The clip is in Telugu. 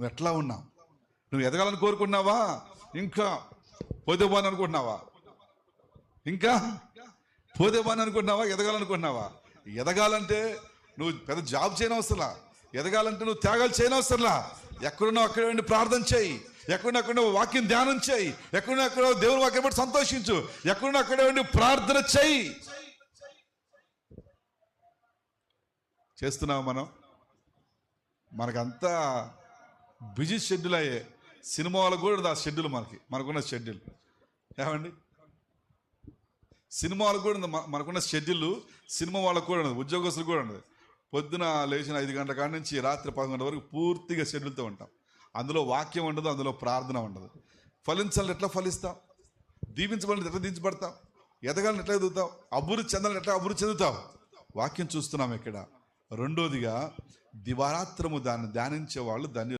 నువ్వు ఎట్లా ఉన్నావు? నువ్వు ఎదగాలని కోరుకున్నావా ఇంకా పోతే అనుకుంటున్నావా ఇంకా పోతే అనుకుంటున్నావా ఎదగాలనుకుంటున్నావా? ఎదగాలంటే నువ్వు పెద్ద జాబ్ చేయనవసరంలా. ఎదగాలంటే నువ్వు త్యాగాలు చేయనవసరంలా. ఎక్కడున్నావు అక్కడ ఉండి ప్రార్థన చేయి. ఎక్కడున్నా అక్కడ నువ్వు వాక్యం ధ్యానం చేయి. ఎక్కడున్నా అక్కడ దేవుని వాక్యం బట్టి సంతోషించు. ఎక్కడున్నా అక్కడ ఉండి ప్రార్థన చేయి. చేస్తున్నావు మనం? మనకంతా బిజీ షెడ్యూల్ అయ్యే సినిమా వాళ్ళకు కూడా ఆ షెడ్యూల్ మనకి మనకున్న షెడ్యూల్. ఏమండి? సినిమా వాళ్ళకు కూడా ఉంది మన- మనకున్న షెడ్యూల్ సినిమా వాళ్ళకు కూడా ఉండదు ఉద్యోగస్తులకు కూడా ఉండదు. పొద్దున లేచిన ఐదు గంటల కాడ నుంచి రాత్రి పదకొండు వరకు పూర్తిగా షెడ్యూల్తో ఉంటాం. అందులో వాక్యం ఉండదు అందులో ప్రార్థన ఉండదు. ఫలించాలని ఎట్లా ఫలిస్తాం? దీవించబడిన ఎట్లా దీవించబడతాం? ఎదగాలని ఎట్లా ఎదుగుతాం? అభివృద్ధి చెందాలని ఎట్లా అభివృద్ధి చెందుతాం? వాక్యం చూస్తున్నాం ఇక్కడ. రెండోదిగా దివారాత్రము దాన్ని ధ్యానించే వాళ్ళు దాన్ని